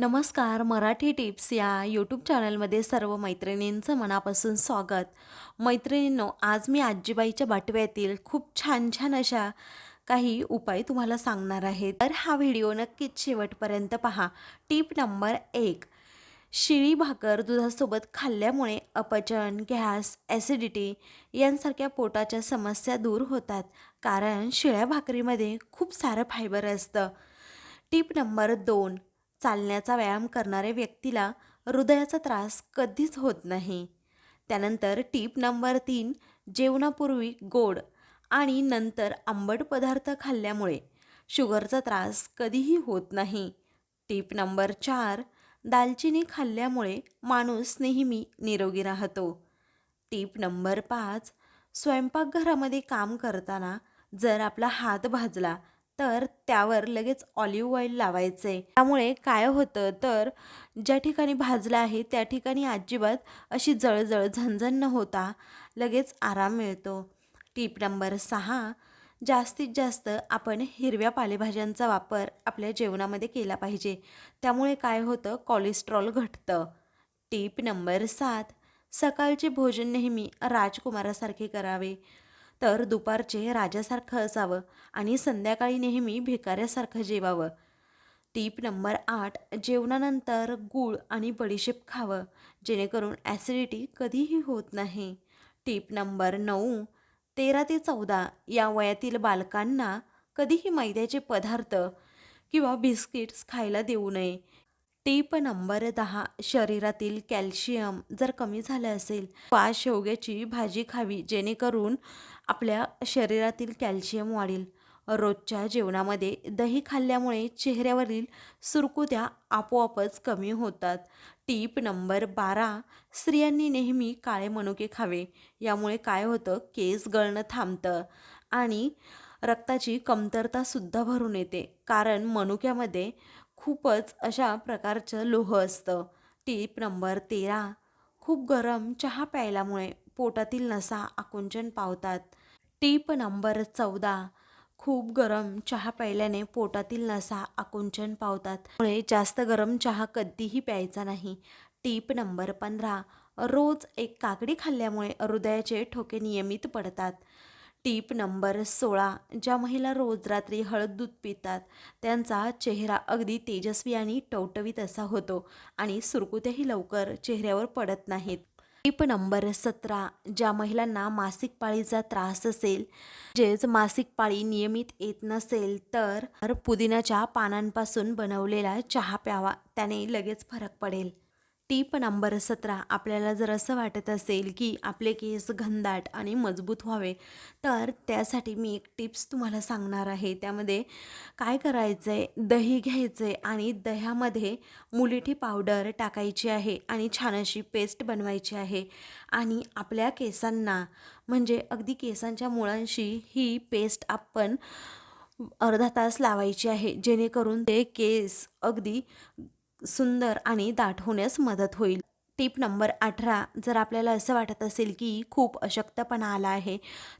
नमस्कार मराठी टिप्स या यूट्यूब चॅनलमध्ये सर्व मैत्रिणींचं मनापासून स्वागत. मैत्रिणींनो आज मी आजीबाईच्या बाटव्यातील खूप छान छान अशा काही उपाय तुम्हाला सांगणार आहे. तर हा व्हिडिओ नक्कीच शेवटपर्यंत पहा. टीप नंबर एक शिळी भाकर दुधासोबत खाल्ल्यामुळे अपचन गॅस ॲसिडिटी यांसारख्या पोटाच्या समस्या दूर होतात. कारण शिळ्या भाकरीमध्ये खूप सारं फायबर असतं. टीप नंबर दोन चालण्याचा व्यायाम करणाऱ्या व्यक्तीला हृदयाचा त्रास कधीच होत नाही. त्यानंतर टीप नंबर तीन जेवणापूर्वी गोड आणि नंतर आंबट पदार्थ खाल्ल्यामुळे शुगरचा त्रास कधीही होत नाही. टीप नंबर चार दालचिनी खाल्ल्यामुळे माणूस नेहमी निरोगी राहतो. टीप नंबर पाच स्वयंपाकघरामध्ये काम करताना जर आपला हात भाजला तर त्यावर लगेच ऑलिव्ह ऑइल लावायचे. त्यामुळे काय होतं तर ज्या ठिकाणी भाजलं आहे त्या ठिकाणी अजिबात अशी जळजळ झणझण न होता लगेच आराम मिळतो. टीप नंबर सहा जास्तीत जास्त आपण हिरव्या पालेभाज्यांचा वापर आपल्या जेवणामध्ये केला पाहिजे. त्यामुळे काय होतं? कोलेस्ट्रॉल घटतं. टीप नंबर सात सकाळचे भोजन नेहमी राजकुमारासारखे करावे. तर दुपारचे राजासारखं असावं आणि संध्याकाळी नेहमी भिकाऱ्यासारखं जेवावं. टीप नंबर आठ जेवणानंतर गूळ आणि बडीशेप खावं जेणेकरून ॲसिडिटी कधीही होत नाही. टीप नंबर नऊ तेरा ते चौदा या वयातील बालकांना कधीही मैद्याचे पदार्थ किंवा बिस्किट्स खायला देऊ नये. टीप नंबर दहा शरीरातील कॅल्शियम जर कमी झालं असेल वा शेवग्याची भाजी खावी जेणेकरून आपल्या शरीरातील कॅल्शियम वाढेल. रोजच्या जेवणामध्ये दही खाल्ल्यामुळे चेहऱ्यावरील सुरकुत्या आपोआपच कमी होतात. टीप नंबर बारा स्त्रियांनी नेहमी काळे मनुके खावे. यामुळे काय होतं? केस गळणं थांबतं आणि रक्ताची कमतरतासुद्धा भरून येते. कारण मनुक्यामध्ये खूपच अशा प्रकारचं लोह असतं. टीप नंबर तेरा. खूप गरम चहा प्यायल्यामुळे पोटातील नसा आकुंचन पावतात. टीप नंबर चौदा. खूप गरम चहा प्यायल्याने पोटातील नसा आकुंचन पावतात. मुळे जास्त गरम चहा कधीही प्यायचा नाही. टीप नंबर पंधरा. रोज एक काकडी खाल्ल्यामुळे हृदयाचे ठोके नियमित पडतात. टीप नंबर सोळा ज्या महिला रोज रात्री हळद दूध पितात त्यांचा चेहरा अगदी तेजस्वी आणि टवटवीत असा होतो आणि सुरकुत्याही लवकर चेहऱ्यावर पडत नाहीत. टीप नंबर सतरा ज्या महिलांना मासिक पाळीचा त्रास असेल म्हणजेच मासिक पाळी नियमित येत नसेल तर पुदिनाच्या पानांपासून बनवलेला चहा प्यावा त्याने लगेच फरक पडेल. टीप नंबर सतरा आपल्याला जर असं वाटत असेल की आपले केस घनदाट आणि मजबूत व्हावे तर त्यासाठी मी एक टिप्स तुम्हाला सांगणार आहे. त्यामध्ये काय करायचं आहे दही घ्यायचं आहे आणि दह्यामध्ये मुलीठी पावडर टाकायची आहे आणि छान अशी पेस्ट बनवायची आहे. आणि आपल्या केसांना म्हणजे अगदी केसांच्या मुळांशी ही पेस्ट आपण अर्धा तास लावायची आहे जेणेकरून ते केस अगदी सुंदर आणि दाट होण्यास मदत होईल. टीप नंबर अठरा जर आपल्याला असं वाटत असेल की खूप अशक्तपणा आला आहे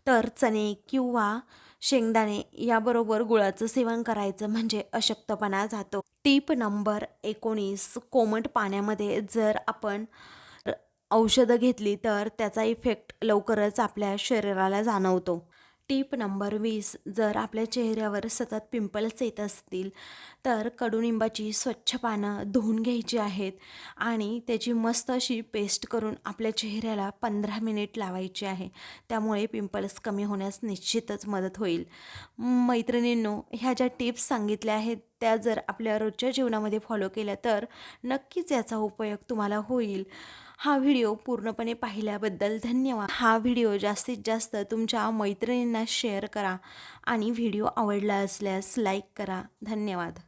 तर चणे किंवा शेंगदाणे याबरोबर गुळाचं सेवन करायचं म्हणजे अशक्तपणा जातो. टीप नंबर एकोणीस कोमट पाण्यामध्ये जर आपण औषधं घेतली तर त्याचा इफेक्ट लवकरच आपल्या शरीराला जाणवतो. टीप नंबर वीस जर आपल्या चेहऱ्यावर सतत पिंपल्स येत असतील तर कडुनिंबाची स्वच्छ पानं धुवून घ्यायची आहेत आणि त्याची मस्त अशी पेस्ट करून आपल्या चेहऱ्याला पंधरा मिनिट लावायची आहे. त्यामुळे पिंपल्स कमी होण्यास निश्चितच मदत होईल. मैत्रिणींनो ह्या ज्या टिप्स सांगितल्या आहेत त्या जर आपल्या रोजच्या जीवनामध्ये फॉलो केल्या तर नक्कीच याचा उपयोग तुम्हाला होईल. हा व्हिडिओ पूर्णपणे पाहिल्याबद्दल धन्यवाद. हा व्हिडिओ जास्तीत जास्त तुमच्या मैत्रिणींना शेअर करा आणि व्हिडिओ आवडला असल्यास लाईक करा. धन्यवाद.